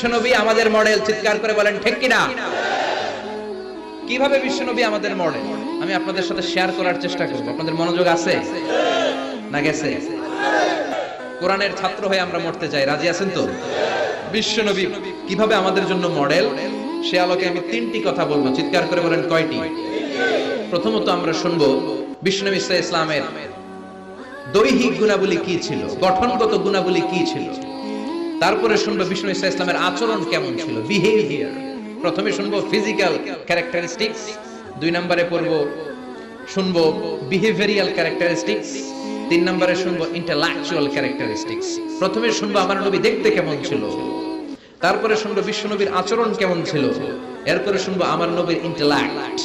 বিশ্বনবী আমাদের মডেল, চিৎকার করে বলেন, ঠিক কিনা? কীভাবে বিশ্বনবী আমাদের মডেল? আমি আপনাদের সাথে শেয়ার করার চেষ্টা করব। আপনাদের মনোযোগ আছে? না গেছে? কোরআনের ছাত্র হয়ে আমরা মরতে চাই। রাজি আছেন তো? বিশ্বনবী কীভাবে আমাদের জন্য মডেল? সে আলোকে আমি তিনটি কথা বলব। চিৎকার করে বলেন, কয়টি? প্রথমত আমরা শুনব বিশ্বনবী ইসলামের দৈহিক গুণাবলী কি ছিল? গঠনগত গুণাবলী কি ছিল? তারপরে শুনব বিষ্ণু ইসা ইসলামের আচরণ কেমন ছিল? বিহেভিয়ার প্রথমে শুনব ফিজিক্যাল ক্যারেক্টারিস্টিক্স দুই নম্বরে পড়ব, শুনব বিহেভিয়ারিয়াল ক্যারেক্টারিস্টিক্স তিন নম্বরে শুনব ইন্টেলেকচুয়াল ক্যারেক্টারিস্টিক্স প্রথমে শুনব আমার নবী দেখতে কেমন ছিল? তারপরে শুনব বিশ্বনবীর আচরণ কেমন ছিল? এরপরে শুনব আমার নবীর ইন্টেলেক্ট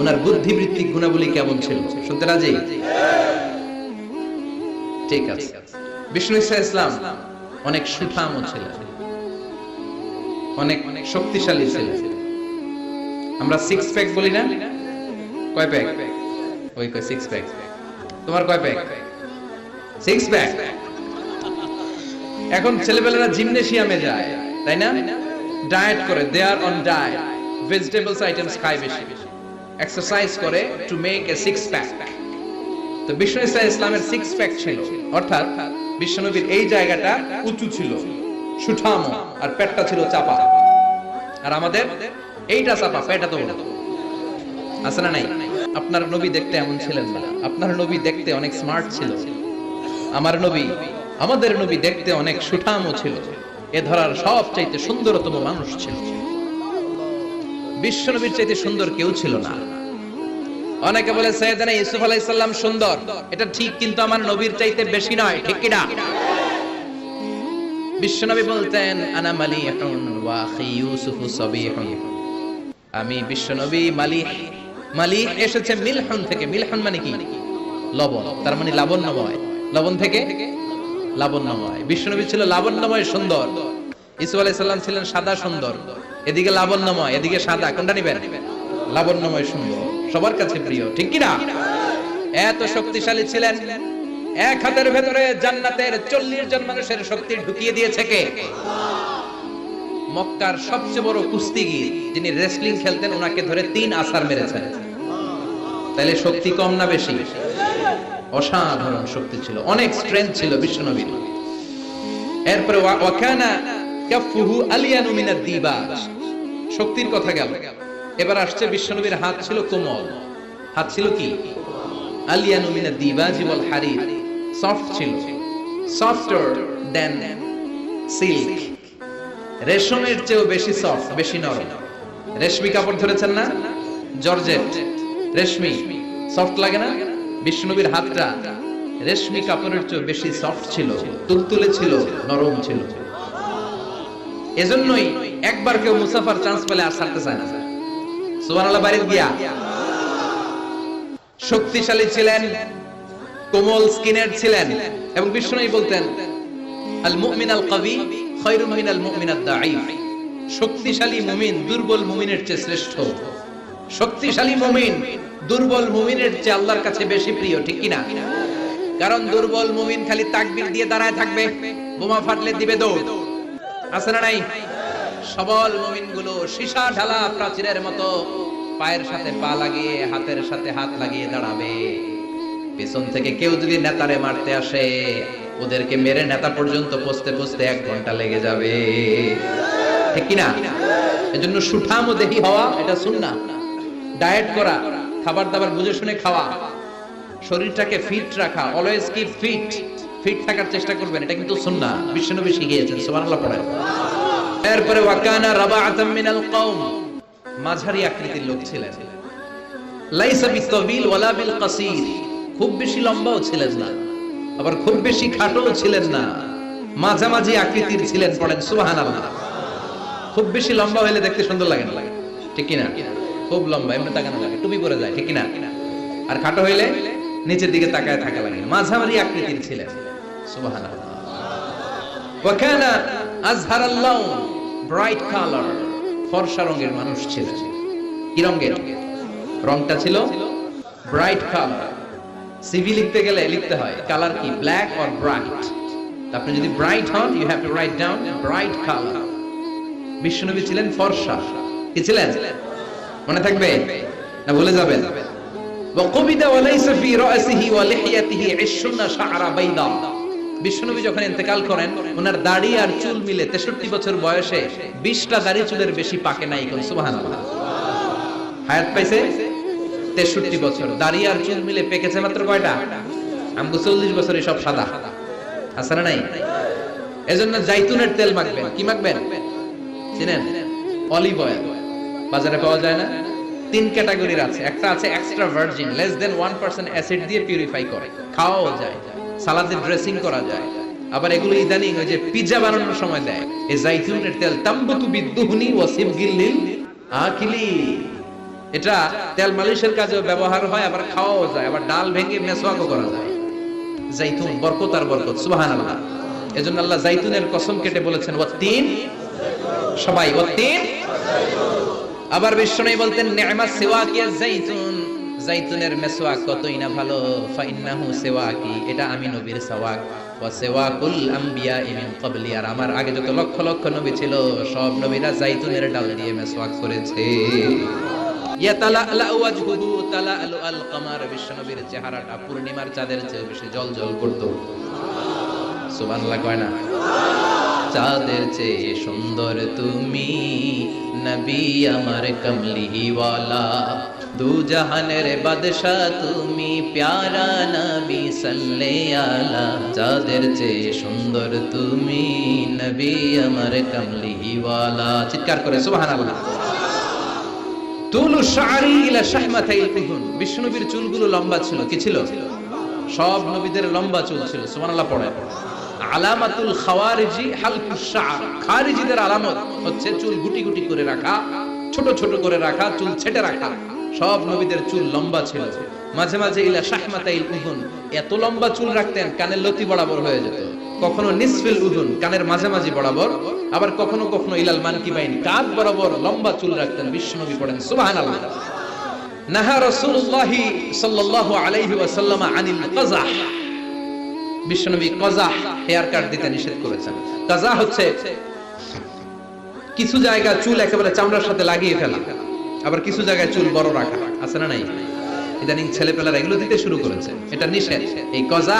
ওনার বুদ্ধিবৃত্তিক গুণাবলী কেমন ছিল? শুনতে রাজি? ঠিক আছে। বিষ্ণু ইসা ইসলাম অনেক সুঠামও ছিলেন অনেক অনেক শক্তিশালী ছিলেন আমরা সিক্স প্যাক বলি না? কয় প্যাক ওই কয় সিক্স প্যাক তোমার কয় প্যাক সিক্স প্যাক এখন ছেলেবেলারা জিমনেশিয়ামে যায়, তাই না? ডায়েট করে they are on diet vegetables items খায় বেশি। এক্সারসাইজ করে to make a six pack তো বিষ্ণু ইসা ইসলামের সিক্স প্যাক ছিল। অর্থাৎ বিশ্বনবীর এই জায়গাটা উঁচু ছিল, সুঠাম আর পেটটা ছিল চাপা। আর আমাদের এইটা চাপা, পেটটা তো। আছে না নাই? আপনার নবী দেখতে এমন ছিলেন না। আপনার নবী দেখতে অনেক স্মার্ট ছিল। আমার নবী, আমাদের নবী দেখতে অনেক সুঠামও ছিল। এ ধরার সবচাইতে সুন্দরতম মানুষ ছিল। বিশ্বনবীর চাইতে সুন্দর কেউ ছিল না। অনেকে বলে সৈয়দনা ইউসুফ আলাইহিস সালাম সুন্দর। এটা ঠিক কিন্তু আমার নবীর চাইতে বেশি নয়, ঠিক কি না বিশ্বনবী বলতেন, আনা মালিহুন ওয়া আখি ইউসুফ সাবিহুন। আমি বিশ্বনবী মালিহ। মালিহ এসেছে মিলহন থেকে। মিলহন মানে কি? লবণ। তার মানে লাবণ্যময়। লবণ থেকে লাবণ্যময়। বিশ্বনবী ছিল লাবণ্যময় সুন্দর। ইসু আলাইহিস সালাম ছিলেন সাদা সুন্দর। এদিকে লাবণ্যময়, এদিকে সাদা। কোনটা নিবেন? লাবণ্যময় সুন্দর। সবার কাছে প্রিয়, ঠিক কি না এত শক্তিশালী ছিলেন। এক হাতের ভেতরে জান্নাতের চল্লিশ জন মানুষের শক্তি ঢুকিয়ে দিয়েছে কে? মক্কার সবচেয়ে বড় কুস্তিগির, যিনি রেসলিং খেলতেন, ওনাকে ধরে তিন আসার মেরেছেন। তাহলে শক্তি কম না বেশি? অসাধারণ শক্তি ছিল, অনেক স্ট্রেংথ ছিল বিশ্বনবীর। এরপরে ওয়া- ওয়াকানা কাফুহু আলিয়ানু মিনাদ দিবাজ শক্তির কথা গেল। এবার আসছে বিশ্বনবীর হাত ছিল কোমল। হাত ছিল কি? দিবাজি ওয়াল হারির। সফট ছিল। Softer than silk. রেশমের চেয়েও বেশি সফট, বেশি নরম। রেশমি কাপড় ধরেছেন না? জর্জেট। রেশমি, সফট লাগে না? বিষ্ণুনবীর হাতটা রেশমি কাপড়ের চেয়ে বেশি সফট ছিল, তুলতুলে ছিল, নরম ছিল। এজন্যই একবার কেউ মুসাফার চান্স পেলে আর ছাড়তে চায় না। শক্তিশালী ছিলেন, কোমল স্কিনের ছিলেন এবং বিষ্ণুই বলতেন, আল মুমিন আল কবি আল মুমিন শক্তিশালী মুমিন দুর্বল মুমিনের চেয়ে শ্রেষ্ঠ। শক্তিশালী মুমিন দুর্বল মুমিনের চেয়ে আল্লাহর কাছে বেশি প্রিয়, ঠিক কি না কারণ দুর্বল মুমিন খালি তাকবীর দিয়ে দাঁড়ায় থাকবে, বোমা ফাটলে দিবে দৌড়। আছে না নাই? সবল মুমিনগুলো সীসা ঢালা প্রাচীরের মতো পায়ের সাথে পা লাগিয়ে, হাতের সাথে হাত লাগিয়ে দাঁড়াবে। পেছন থেকে কেউ যদি নেতারে মারতে আসে, ওদেরকে মেরে নেতা পর্যন্ত পৌঁছতে পৌঁছতে এক ঘণ্টা লেগে যাবে। ঠিক কিনা? এজন্য সুঠাম ও দেহি হওয়া, এটা শুননা ডায়েট করা, খাবার দাবার বুঝে শুনে খাওয়া। শরীরটাকে ফিট রাখা অলওয়েজ কি ফিট ফিট থাকার চেষ্টা করবেন, এটা কিন্তু শুন সুন্না। বিশ্বনবী শিখিয়েছেন, সুবহানাল্লাহ পড়েন। এরপরে ওয়াকানা রাবাআতাম মিনাল কওম। মাঝারি আকৃতির লোক ছিলেন। লাইসা বিতবিল ওয়ালা বিল কাসীর। খুব বেশি লম্বাও ছিলেন না। আবার খুব বেশি খাটোও ছিলেন না। মাঝামাঝি আকৃতির ছিলেন পড়েন সুবহানাল্লাহ। খুব বেশি লম্বা হলে দেখতে সুন্দর লাগে না। লাগে ঠিক কিনা? খুব লম্বা, এমনি তাকানো লাগে, টুপি পরে যায়, ঠিক কিনা? আর খাটো হইলে নিচের দিকে তাকায় থাকা লাগে মাঝামাঝি আকৃতির ছিলেন। সুবহানাল্লাহ। ওয়াকানা আজহারাল লাউন ব্রাইট কালার ফর্সা রঙের মানুষ ছিলেন কি রঙের রংটা ছিল ব্রাইট কালার সিভি লিখতে গেলে লিখতে হয় কালার কি ব্ল্যাক অর ব্রাইট আপনি যদি ব্রাইট হন you have to write down bright colour বিশ্বনবী ছিলেন ফর্সা কি ছিলেন মনে থাকবে না ভুলে যাবেন وقبض وليس في رأسه ولحيته عشرون شعر بيضاء বিশ্বনবী যখন ইন্তেকাল করেন, ওনার দাড়ি আর চুল মিলে তেষট্টি বছর বয়সে বিশটা দাড়ি চুলের বেশি পাকে নাই কোন সুবাহান হায়াত পাইছে? তেষট্টি বছর। দাড়ি আর চুল মিলে পেকেছে মাত্র কয়টা? আমগো চল্লিশ বছর সব সাদা। আছে না নাই? এজন্য জাইতুনের তেল মাখবেন। কি মাখবেন? চিনেন? Olive oil. বাজারে পাওয়া যায় না? তিন ক্যাটাগরির আছে। একটা আছে extra virgin less than one percent acid দিয়ে পিউরিফাই করে। খাওয়াও যায়। সালাদের ড্রেসিং করা যায়। আবার এগুলো ইদানিং ওই যে পিৎজা বানানোর সময় দেয়। এই জাইতুনের তেল, তাম্বতু বিদ্যুহনি ওয়াসিব গিল্লিল আকিলি। এটা তেল মালিশের কাজেও ব্যবহার হয়, আবার খাওয়াও যায়, আবার ডাল ভেঙে মেসওয়াকও করা যায়। জাইতুন বরকত আর বরকত, সুবহানাল্লাহ। এজন্য আল্লাহ জাইতুনের কসম কেটে বলেছেন, ওয়াত্তিন। সবাই, ওয়াত্তিন। আবার বিষ্ণু বলতেন নি'মা সিওয়াকি জাইতুন। জাইতুনের মেসওয়াক কতই না ভালো, ফাইন্নাহু সিওয়াকি, এটা আমি নবীর সাওয়াক। ওয়া সিওয়াকুল আম্বিয়া মিন ক্বাবলি, আর আমার আগে যত লক্ষ লক্ষ নবী ছিল, সব নবীরা জাইতুনের ডাল দিয়ে মেসওয়াক করেছে। ইয়াতালাআলা ওয়াজহুহু, তালাআলু আল কামার বিশ্বনবীর চেহারাটা পূর্ণিমার চাঁদের চেয়ে বেশি জ্বলজ্বল করত। সুবহানাল্লাহ কয় না? চাঁদের চেয়ে সুন্দর তুমি, নবী আমার কমলিওয়ালা দু জাহানের তুমি প্যারা নবী সাল্লে আলা। চাঁদের চেয়ে সুন্দর তুমি নবী আমার চিৎকার করে, সুবহানাল্লাহ। তুলু শাড়ি ইলা শাহমাতাইল উযুন বিষ্ণুবীর চুলগুলো লম্বা ছিল, কি ছিল? সব নবীদের লম্বা চুল ছিল, সুবহানাল্লাহ পড়ে। আলামাতুল খাওয়ারিজি হালকুস শা'r খারিজিদের আলামত হচ্ছে চুল গুটি গুটি করে রাখা, ছোট ছোট করে রাখা, চুল ছেটে রাখা। সব নবীদের চুল লম্বা ছিল। মাঝে মাঝে ইলা শাহমাতাইল উযুন এত লম্বা চুল রাখতেন কানের লতি বরাবর হয়ে যেত। কখনো নিসফিল উযুন কানের মাঝামাঝি বরাবর, আবার কখনো কখনো ইলাল মানকিবাইন কাঁধ বরাবর লম্বা চুল রাখতেন বিশ্বনবী পড়েন, সুবহানাল্লাহ। নাহা রাসূলুল্লাহি সাল্লাল্লাহু আলাইহি ওয়াসাল্লাম আনিল কাযাহ। বিশ্বনবী কজাহ হেয়ার কাট দিতে নিষেধ করেছেন। কাজা হচ্ছে, কিছু জায়গা চুল একেবারে চামড়ার সাথে লাগিয়ে ফেলা। আবার কিছু জায়গায় চুল বড় রাখা, আছে না নাই? ইদানিং ছেলে পেলারা এগুলো দিতে শুরু করেছে। এটা নিষেধ। এই কজা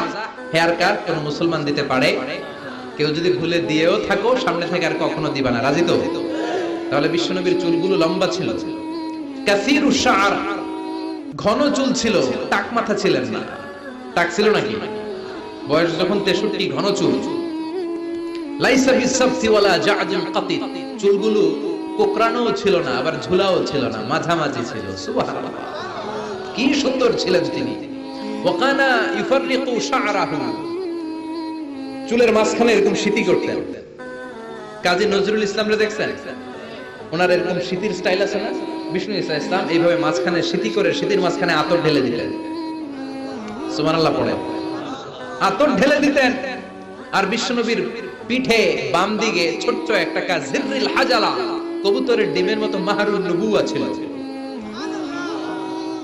হেয়ার কাট কোন মুসলমান দিতে পারে? কেউ যদি ভুলে দিয়েও থাকো, সামনে থেকে আর কখনো দিবা না। রাজি তো? তাহলে বিশ্বনবীর চুলগুলো লম্বা ছিল। কাসির উশার ঘন চুল ছিল টাক মাথা ছিলেন না। টাক ছিল নাকি? বয়স যখন তেষট্টি, ঘন চুল। লাইসা বিসাবতি ওয়ালা জাআজুল কাতিত। চুলগুলো কোকড়ানোও ছিল না, আবার ঝুলাও ছিল না, মাঝামাঝি ছিল। কি সুন্দর ছিলেন তিনি। ওয়াকানা ইউফাররিকু শা'রাহু। চুলের মাঝখানে এরকম সিতি করতেন। কাজী নজরুল ইসলামরে দেখছেন? ওনার এরকম শীতির স্টাইল আছে না? বিষ্ণু ইসা ইসলাম এইভাবে মাঝখানে সিতি করে শীতির মাঝখানে আতর ঢেলে দিতেন। সুবহানাল্লাহ পড়ে আতর ঢেলে দিতেন। আর বিশ্বনবীর পিঠে বাম দিকে ছোট্ট একটা কাজ হাজালা। কবুতরের ডিমের মতো মাহারুন নবুয়া ছিল।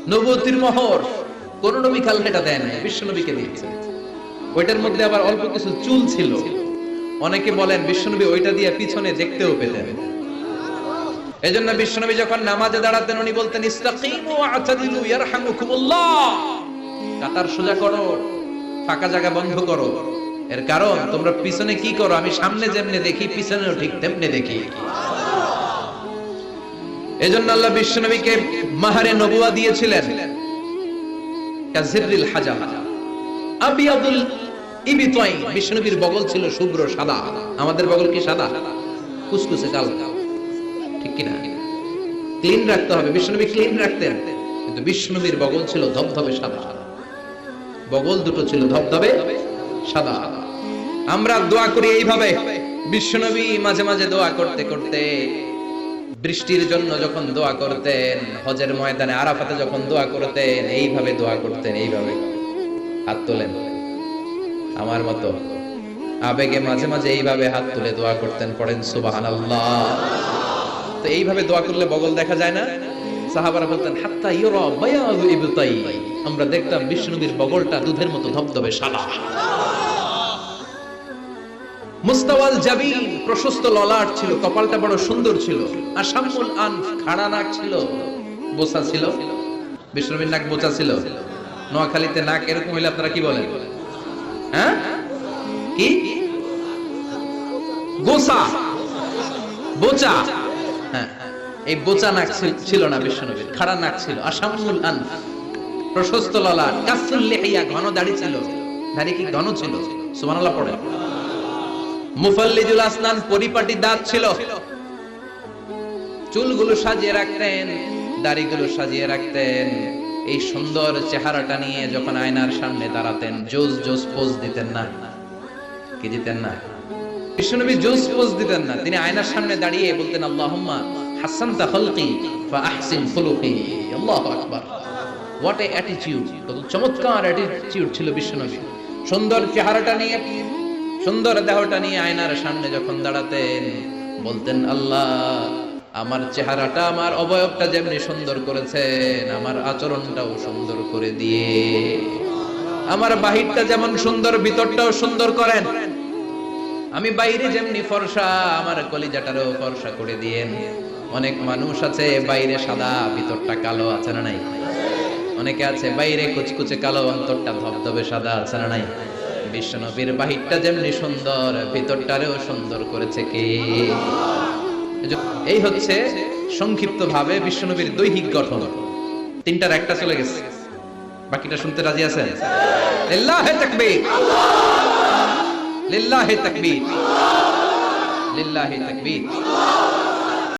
নবুয়তির মোহর কোন নবী খাল এটা দেয় না বিশ্বনবীকে দিয়েছে। ওইটার মধ্যে আবার অল্প কিছু চুল ছিল। অনেকে বলেন বিশ্বনবী ওইটা দিয়ে পিছনে দেখতেও পেতেন। এজন্য বিশ্বনবী যখন নামাজে দাঁড়াতেন, উনি বলতেন কাতার সোজা করো, ফাঁকা জায়গা বন্ধ করো। এর কারণ, তোমরা পিছনে কি করো? আমি সামনে যেমনে দেখি, পিছনেও ঠিক তেমনি দেখি। এজন্য আল্লাহ বিশ্বনবীকে মাহারে নবুয়া দিয়েছিলেন। হাজা আবিয়াদুল ইবিতাই বিশ্বনবীর বগল ছিল শুভ্র সাদা। আমাদের বগল কি সাদা? কুসকুসে ঠিক কি না ক্লিন রাখতে হবে। বিশ্বনবী ক্লিন রাখতেন। কিন্তু বিশ্বনবীর বগল ছিল ধবধবে সাদা। বগল দুটো ছিল ধবধবে সাদা। আমরা দোয়া করি এইভাবে। বিশ্বনবী মাঝে মাঝে দোয়া করতে করতে বৃষ্টির জন্য যখন দোয়া করতেন, হজের ময়দানে আরাফাতে যখন দোয়া করতেন, এইভাবে দোয়া করতেন, এইভাবে। হাত তোলেন। আমার মতো আবেগে মাঝে মাঝে এইভাবে হাত তুলে দোয়া করতেন, পড়েন সুবহানাল্লাহ। তো এইভাবে দোয়া করলে বগল দেখা যায় না? সাহাবারা বলতেন, হাত্তা ইউরা বায়াদু ইবতাই। আমরা দেখতাম বিষ্ণুবীর বগলটা দুধের মতো ধবধবে সাদা মুস্তাওয়াল জাবিন প্রশস্ত ললাট ছিল, কপালটা বড় সুন্দর ছিল, আর শামুল আন খাড়া নাক ছিল। বোসা ছিল? বিষ্ণুবীর নাক বোচা ছিল? নোয়াখালীতে নাক এরকম হইলে আপনারা কি বলেন? হ্যাঁ? কি? গোসা। বোচা। হ্যাঁ এই বোচা নাক ছিল- না বিষ্ণুনবীর খাড়া নাক ছিল। আসামুল আন প্রশস্ত ললাট কাসুল লেহিয়া, ঘন দাড়ি ছিল। দাড়ি কি ঘন ছিল? সুবহানাল্লাহ পড়ে। মুফাল্লিজুল আসনান পরিপাটি দাঁত ছিল। চুলগুলো সাজিয়ে রাখতেন, দাড়িগুলো সাজিয়ে রাখতেন। এই সুন্দর চেহারাটা নিয়ে যখন আয়নার সামনে দাঁড়াতেন, জোস জোস পোজ দিতেন না। কি দিতেন না? বিশ্বনবী জোস পোজ দিতেন না। তিনি আয়নার সামনে দাঁড়িয়ে বলতেন, আল্লাহুম্মা হাসানতা খালকি ফা আহসিন খুলুকি। আল্লাহু আকবার। হোয়াট এ অ্যাটিটিউড কত চমৎকার অ্যাটিটিউড ছিল বিশ্বনবী সুন্দর চেহারাটা নিয়ে সুন্দর দেহটা নিয়ে আয়নার সামনে যখন দাঁড়াতেন, বলতেন, আল্লাহ, আমার চেহারাটা, আমার অবয়বটা যেমনি সুন্দর করেছেন, আমার আচরণটাও সুন্দর করে দিয়ে, আমার বাহিরটা যেমন সুন্দর, ভিতরটাও সুন্দর করেন। আমি বাইরে যেমনি ফর্সা, আমার কলিজাটারও ফর্সা করে দিয়েন। অনেক মানুষ আছে, বাইরে সাদা, ভিতরটা কালো, আছে না নাই? অনেকে আছে, বাইরে কুচকুচে কালো, অন্তরটা ধবধবে সাদা, আছে না নাই? বিশ্বনবীর বাহিরটা যেমনি সুন্দর, ভিতরটারেও সুন্দর করেছে কে? এই হচ্ছে সংক্ষিপ্ত ভাবে বিশ্বনবীর দৈহিক গঠন। তিনটার একটা চলে গেছে। বাকিটা শুনতে রাজি আছেন? লিল্লাহে তাকবীর। লিল্লাহে তাকবীর। লিল্লাহে তাকবীর।